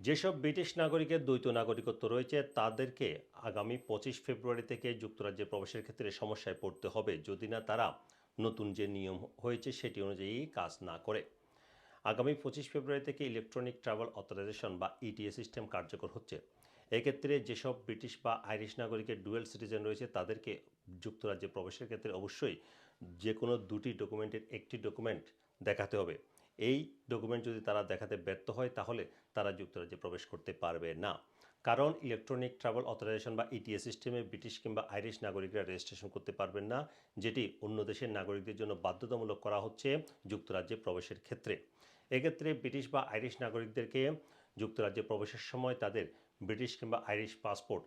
যেসব ব্রিটিশ নাগরিকের দ্বৈত নাগরিকত্ব রয়েছে, তাদেরকে আগামী পঁচিশ ফেব্রুয়ারি থেকে যুক্তরাজ্যে প্রবেশের ক্ষেত্রে সমস্যায় পড়তে হবে। যদি না, তারা নতুন যে নিয়ম হয়েছে, সেটি অনুযায়ী কাজ না করে। আগামী পঁচিশ ফেব্রুয়ারি থেকে ইলেকট্রনিক ট্রাভেল অথরাইজেশন বা ইটিএ সিস্টেম কার্যকর হচ্ছে। এক্ষেত্রে যেসব ব্রিটিশ বা আইরিশ নাগরিকের ডুয়েল সিটিজেন রয়েছে, তাদেরকে যুক্তরাজ্যে প্রবেশের ক্ষেত্রে অবশ্যই যে কোনো দুটি ডকুমেন্টের একটি ডকুমেন্ট দেখাতে হবে। এই ডকুমেন্ট যদি তারা দেখাতে ব্যর্থ হয়, তাহলে তারা যুক্তরাজ্যে প্রবেশ করতে পারবে না। কারণ ইলেকট্রনিক ট্রাভেল অথরাইজেশন বা ইটিএ সিস্টেমে ব্রিটিশ কিংবা আইরিশ নাগরিকরা রেজিস্ট্রেশন করতে পারবেন না, যেটি অন্য দেশের নাগরিকদের জন্য বাধ্যতামূলক করা হচ্ছে যুক্তরাজ্যে প্রবেশের ক্ষেত্রে। এক্ষেত্রে ব্রিটিশ বা আইরিশ নাগরিকদেরকে যুক্তরাজ্যে প্রবেশের সময় তাদের ব্রিটিশ কিংবা আইরিশ পাসপোর্ট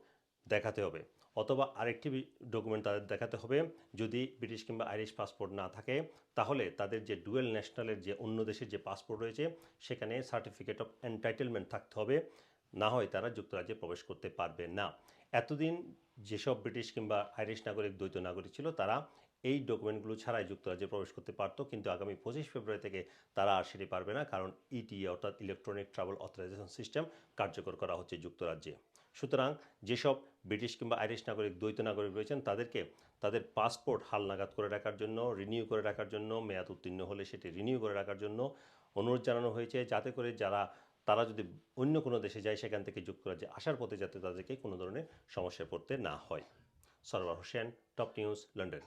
দেখাতে হবে। অথবা আরেকটি ডকুমেন্ট তাদের দেখাতে হবে। যদি ব্রিটিশ কিংবা আইরিশ পাসপোর্ট না থাকে, তাহলে তাদের যে ডুয়েল ন্যাশনালের যে অন্য দেশের যে পাসপোর্ট রয়েছে, সেখানে সার্টিফিকেট অফ এন্টাইটেলমেন্ট থাকতে হবে। না হয় তারা যুক্তরাজ্যে প্রবেশ করতে পারবে না। এতদিন যেসব ব্রিটিশ কিংবা আইরিশ নাগরিক দ্বৈত নাগরিক ছিল, তারা এই ডকুমেন্টগুলো ছাড়াই যুক্তরাজ্যে প্রবেশ করতে পারতো। কিন্তু আগামী পঁচিশ ফেব্রুয়ারি থেকে তারা আর সেটি পারবে না, কারণ ইটিএ অর্থাৎ ইলেকট্রনিক ট্রাভেল অথরাইজেশন সিস্টেম কার্যকর করা হচ্ছে যুক্তরাজ্যে। সুতরাং যেসব ব্রিটিশ কিংবা আইরিশ নাগরিক দ্বৈত নাগরিক রয়েছেন, তাদেরকে তাদের পাসপোর্ট হালনাগাদ করে রাখার জন্য, রিনিউ করে রাখার জন্য, মেয়াদ উত্তীর্ণ হলে সেটি রিনিউ করে রাখার জন্য অনুরোধ জানানো হয়েছে, যাতে করে যারা তারা যদি অন্য কোনো দেশে যায়, সেখান থেকে যুক্তরাজ্যে আসার পথে যাতে তাদেরকে কোনো ধরনের সমস্যায় পড়তে না হয়। Sarwar Hossain, top news, London.